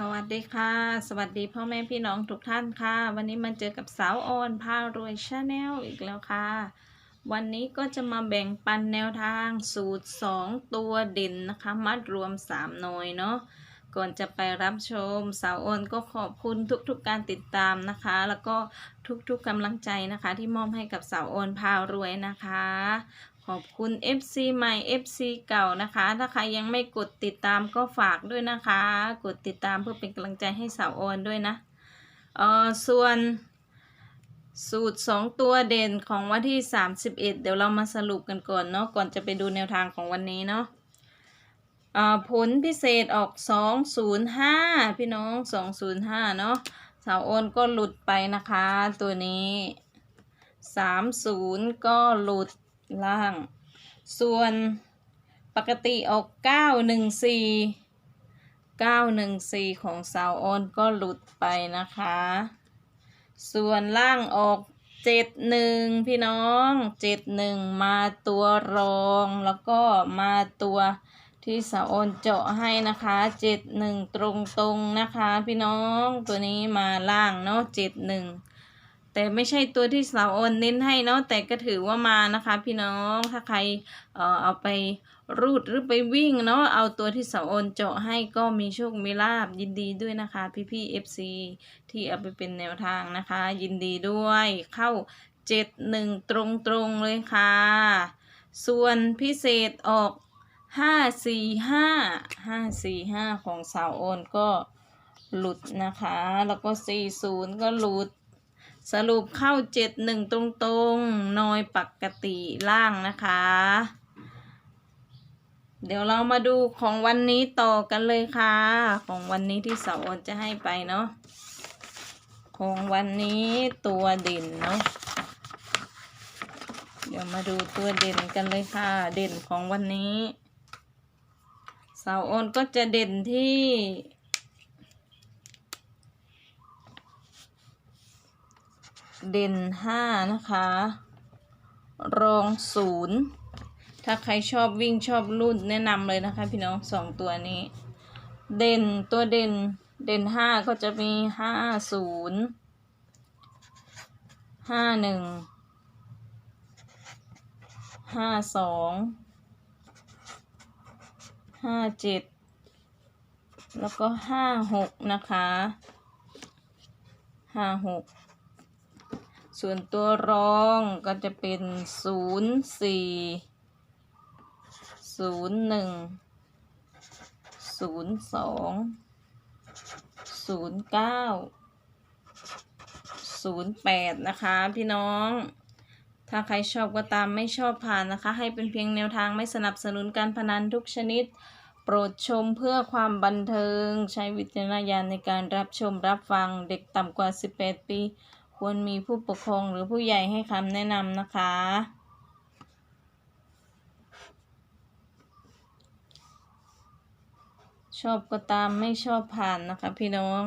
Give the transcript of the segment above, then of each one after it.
สวัสดีค่ะ สวัสดีพ่อแม่พี่น้องทุกท่านค่ะ วันนี้มาเจอกับสาวออนพารวยชาแนลอีกแล้วค่ะ วันนี้ก็จะมาแบ่งปันแนวทางสูตร 2 ตัวเด่นนะคะ มัดรวม 3 หน่วยเนาะ ก่อนจะไปรับชม สาวออนก็ขอบคุณทุกๆการติดตามนะคะ แล้วก็ทุกๆกำลังใจนะคะ ที่มอบให้กับสาวออนพารวยนะคะ ขอบคุณ FC ใหม่ FC เก่านะคะ ถ้าใครยังไม่กดติดตามก็ฝากด้วยนะคะ กดติดตามเพื่อเป็นกำลังใจให้สาวออนด้วยนะเออส่วนสูตร 2 ตัวเด่นของวันที่ 31 เดี๋ยวเรามาสรุปกันก่อนเนาะก่อนจะไปดูแนวทางของวันนี้เนาะ ผลพิเศษออก 205 พี่น้อง 205 เนาะสาวโอนก็หลุดไปนะคะ ตัวนี้ 30 ก็หลุดล่าง ส่วนปกติออก 914 914 ของสาวโอนก็หลุดไปนะคะ ส่วนล่างออก71พี่น้อง71มาตัวรองแล้วก็มาตัว ที่สาโอนเจาะให้นะคะ71ตรงๆนะคะ พี่น้องตัวนี้มาล่างเนาะ71แต่ไม่ใช่ตัวที่สาโอนเน้นให้เนาะแต่ก็ถือว่ามานะคะ พี่น้องถ้าใครเอ่อเอาไปรูดหรือไปวิ่งเนาะเอาตัวที่สาโอนเจาะให้ก็มีโชคมีลาบยินดีด้วยนะคะพี่พี่ FC ที่เอาไปเป็นแนวทางนะคะ ยินดีด้วยเข้า71ตรงๆเลยค่ะ ส่วนพิเศษออก 545 545ของสาวโอนก็หลุดนะคะ แล้วก็40ก็หลุด สรุปเข้า71ตรงๆนอยปกติล่างนะคะ เดี๋ยวเรามาดูของวันนี้ต่อกันเลยค่ะ ของวันนี้ที่สาวโอนจะให้ไปเนาะของวันนี้ตัวเด่นเนาะเดี๋ยวมาดูตัวเด่นกันเลยค่ะ เด่นของวันนี้ สาวโอนก็จะเด่นที่เด่นห้านะคะ รองศูนย์ถ้าใครชอบวิ่งชอบรุ่นแนะนำเลยนะคะ พี่น้องสองตัวนี้ เด่นตัวเด่นเด่นห้าก็จะมีห้าศูนย์ห้าหนึ่งห้าสอง ห้าเจ็ดแล้วก็ห้าหกนะคะห้าหกส่วนตัวรองก็จะเป็นศูนย์สี่ศูนย์หนึ่งศูนย์สองศูนย์เก้าศูนย์แปดนะคะพี่น้องถ้าใครชอบก็ตามไม่ชอบผ่านนะคะ ให้เป็นเพียงแนวทางไม่สนับสนุนการพนันทุกชนิด โปรดชมเพื่อความบันเทิง ใช้วิจารณญาณในการรับชมรับฟังเด็กต่ำกว่า 18 ปี ควรมีผู้ปกครองหรือผู้ใหญ่ให้คำแนะนำนะคะ ชอบก็ตามไม่ชอบผ่านนะคะพี่น้อง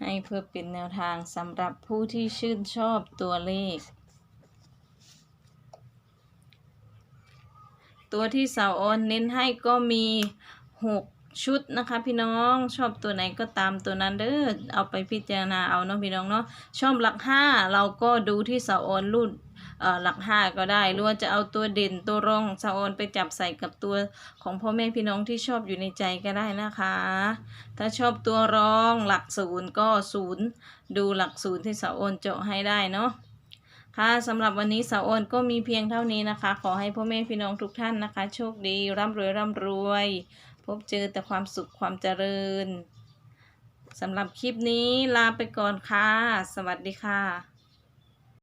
ให้เพื่อเป็นแนวทางสำหรับผู้ที่ชื่นชอบตัวเลข ตัวที่สาวออนเน้นให้ก็มีหกชุดนะคะพี่น้องชอบตัวไหนก็ตามตัวนั้นเด้อเอาไปพิจารณาเอาเนาะพี่น้องเนาะชอบหลักห้าเราก็ดูที่สาวออนรุ่นเออหลักห้าก็ได้หรือว่าจะเอาตัวเด่นตัวรองสาวออนไปจับใส่กับตัวของพ่อแม่พี่น้องที่ชอบอยู่ในใจก็ได้นะคะ ถ้าชอบตัวรองหลักศูนย์ก็ศูนย์ดูหลักศูนย์ที่สาวออนเจาะให้ได้เนาะ ค่ะสำหรับวันนี้สาวโอนก็มีเพียงเท่านี้นะคะ ขอให้พ่อแม่พี่น้องทุกท่านนะคะ โชคดี ร่ำรวยร่ำรวย พบเจอแต่ความสุขความเจริญสำหรับคลิปนี้ลาไปก่อนค่ะ สวัสดีค่ะ